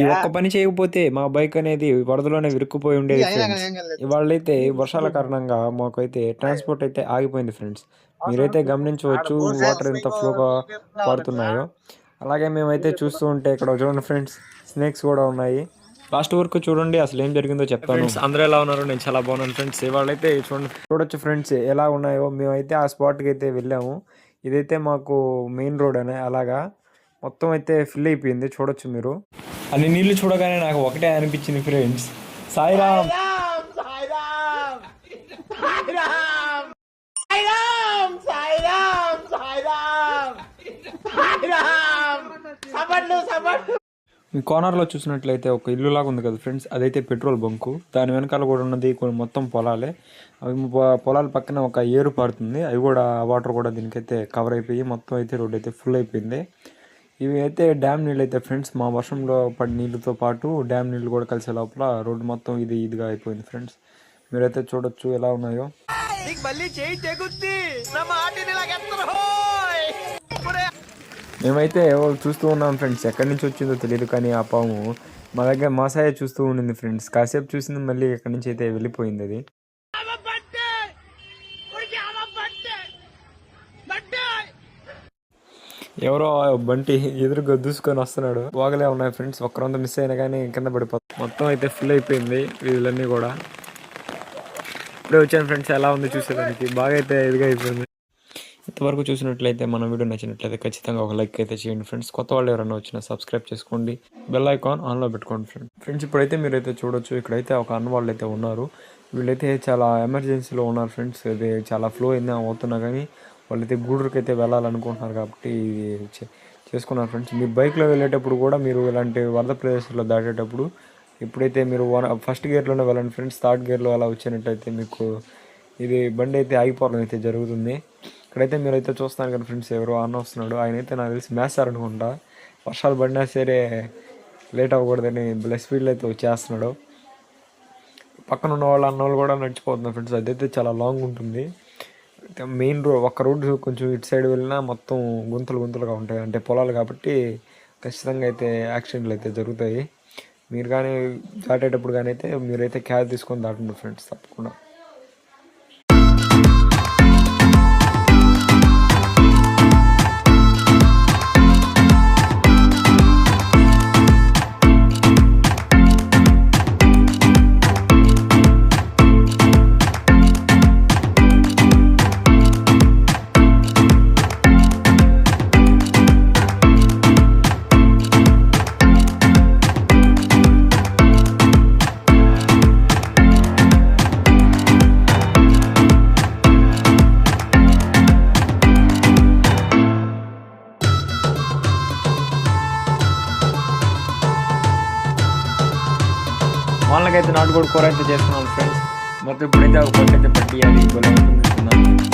ఈ ఒక్క పని చేయకపోతే మా బైక్ అనేది వరదలోనే విరుక్కుపోయి ఉండేది ఫ్రెండ్స్ ఇవాళైతే వర్షాల కారణంగా మాకైతే ట్రాన్స్పోర్ట్ అయితే ఆగిపోయింది ఫ్రెండ్స్ మీరైతే గమనించవచ్చు వాటర్ ఎంత ఫ్లోగా పారుతున్నాయో అలాగే మేమైతే చూస్తూ ఉంటే ఇక్కడ చూడండి ఫ్రెండ్స్ స్నేక్స్ కూడా ఉన్నాయి. లాస్ట్ వరకు చూడండి అసలు ఏం జరిగిందో చెప్తాను. ఫ్రెండ్స్ అందరూ ఎలా ఉన్నారు? నేను చాలా బాగున్నాను ఫ్రెండ్స్ ఇవాళైతే చూడండి. చూడొచ్చు ఫ్రెండ్స్ ఎలా ఉన్నాయో. మేమైతే ఆ స్పాట్కి అయితే వెళ్ళాము. ఇదైతే మాకు మెయిన్ రోడ్ అనే అలాగా. మొత్తం అయితే ఫిల్ అయిపోయింది చూడొచ్చు మీరు. అన్ని నీళ్ళు చూడగానే నాకు ఒకటే అనిపించింది ఫ్రెండ్స్ సాయిరామ్. ఈ కార్నర్లో చూసినట్లయితే ఒక ఇల్లు లాగా ఉంది కదా ఫ్రెండ్స్ అదైతే పెట్రోల్ బంకు. దాని వెనకాల కూడా ఉన్నది కొన్ని మొత్తం పొలాలే. అవి పొలాల పక్కన ఒక ఏరు పారుతుంది. అవి కూడా వాటర్ కూడా దీనికైతే కవర్ అయిపోయి మొత్తం అయితే రోడ్ అయితే ఫుల్ అయిపోయింది. ఇవి అయితే డ్యామ్ నీళ్ళు అయితే ఫ్రెండ్స్ మా వర్షంలో పడి నీళ్ళతో పాటు డ్యామ్ నీళ్ళు కూడా కలిసే లోపల రోడ్డు మొత్తం ఇది ఇదిగా అయిపోయింది ఫ్రెండ్స్. మీరైతే చూడొచ్చు ఎలా ఉన్నాయో. మేమైతే చూస్తూ ఉన్నాం ఫ్రెండ్స్ ఎక్కడి నుంచి వచ్చిందో తెలియదు కానీ ఆ పాము మా దగ్గర మా సాయ చూస్తూ ఉండింది ఫ్రెండ్స్. కాసేపు చూసింది మళ్ళీ ఎక్కడి నుంచి అయితే వెళ్ళిపోయింది అది. ఎవరో బంటి ఎదురుగా దూసుకొని వస్తున్నాడు. బాగలే ఉన్నాయి ఫ్రెండ్స్. ఒక్కరంత మిస్ అయినా కానీ కింద పడిపోతుంది మొత్తం అయితే ఫుల్ అయిపోయింది వీళ్ళన్నీ కూడా. ఇప్పుడే వచ్చాను ఫ్రెండ్స్. ఎలా ఉంది చూసేదానికి? బాగా అయితే ఇదిగా అయిపోయింది. ఇంతవరకు చూసినట్లయితే మన వీడియో నచ్చినట్లయితే ఖచ్చితంగా ఒక లైక్ అయితే చేయండి ఫ్రెండ్స్. కొత్త వాళ్ళు ఎవరైనా వచ్చినా సబ్స్క్రైబ్ చేసుకోండి. బెల్ ఐకాన్ ఆన్లో పెట్టుకోండి ఫ్రెండ్స్. ఫ్రెండ్స్ ఇప్పుడైతే మీరైతే చూడొచ్చు. ఇక్కడైతే ఒక అన్న వాళ్ళు అయితే ఉన్నారు. వీళ్ళైతే చాలా ఎమర్జెన్సీలో ఉన్నారు ఫ్రెండ్స్. ఇది చాలా ఫ్లో అయింది అవుతున్నా కానీ వాళ్ళైతే గూడూరుకి అయితే వెళ్ళాలనుకుంటున్నారు కాబట్టి ఇది చేసుకున్నారు ఫ్రెండ్స్. మీ బైక్లో వెళ్ళేటప్పుడు కూడా మీరు ఇలాంటి వరద ప్రదేశాల్లో దాటేటప్పుడు ఎప్పుడైతే మీరు వన్ ఫస్ట్ గేర్లోనే వెళ్ళండి ఫ్రెండ్స్ థర్డ్ గేర్లో అలా వచ్చినట్టయితే మీకు ఇది బండి అయితే ఆగిపోవడం అయితే జరుగుతుంది. ఇక్కడైతే మీరైతే చూస్తున్నారు కదా ఫ్రెండ్స్ ఎవరో అన్న వస్తున్నాడు. ఆయన అయితే నాకు తెలిసి మేస్తారు అనుకుంటా. వర్షాలు పడినా సరే లేట్ అవ్వకూడదని బ్లెస్ స్పీడ్లో అయితే వచ్చేస్తున్నాడు. పక్కన ఉన్న వాళ్ళు అన్న వాళ్ళు కూడా నడిచిపోతున్నారు ఫ్రెండ్స్. అదైతే చాలా లాంగ్ ఉంటుంది. మెయిన్ రోడ్ ఒక్క రోడ్డు కొంచెం ఇటు సైడ్ వెళ్ళినా మొత్తం గుంతలు గుంతలుగా ఉంటాయి. అంటే పొలాలు కాబట్టి ఖచ్చితంగా అయితే యాక్సిడెంట్లు అయితే జరుగుతాయి. మీరు కానీ దాటేటప్పుడు కానీ అయితే మీరైతే క్యాష్ తీసుకొని దాటండి ఫ్రెండ్స్ తప్పకుండా. వాళ్ళకైతే నాటుకోడి కూర అయితే చేస్తున్నాను ఫ్రెండ్స్ మొత్తం ఇప్పుడైతే ఒక పొట్టు అయితే పట్టియాలి అది ఉంటుంది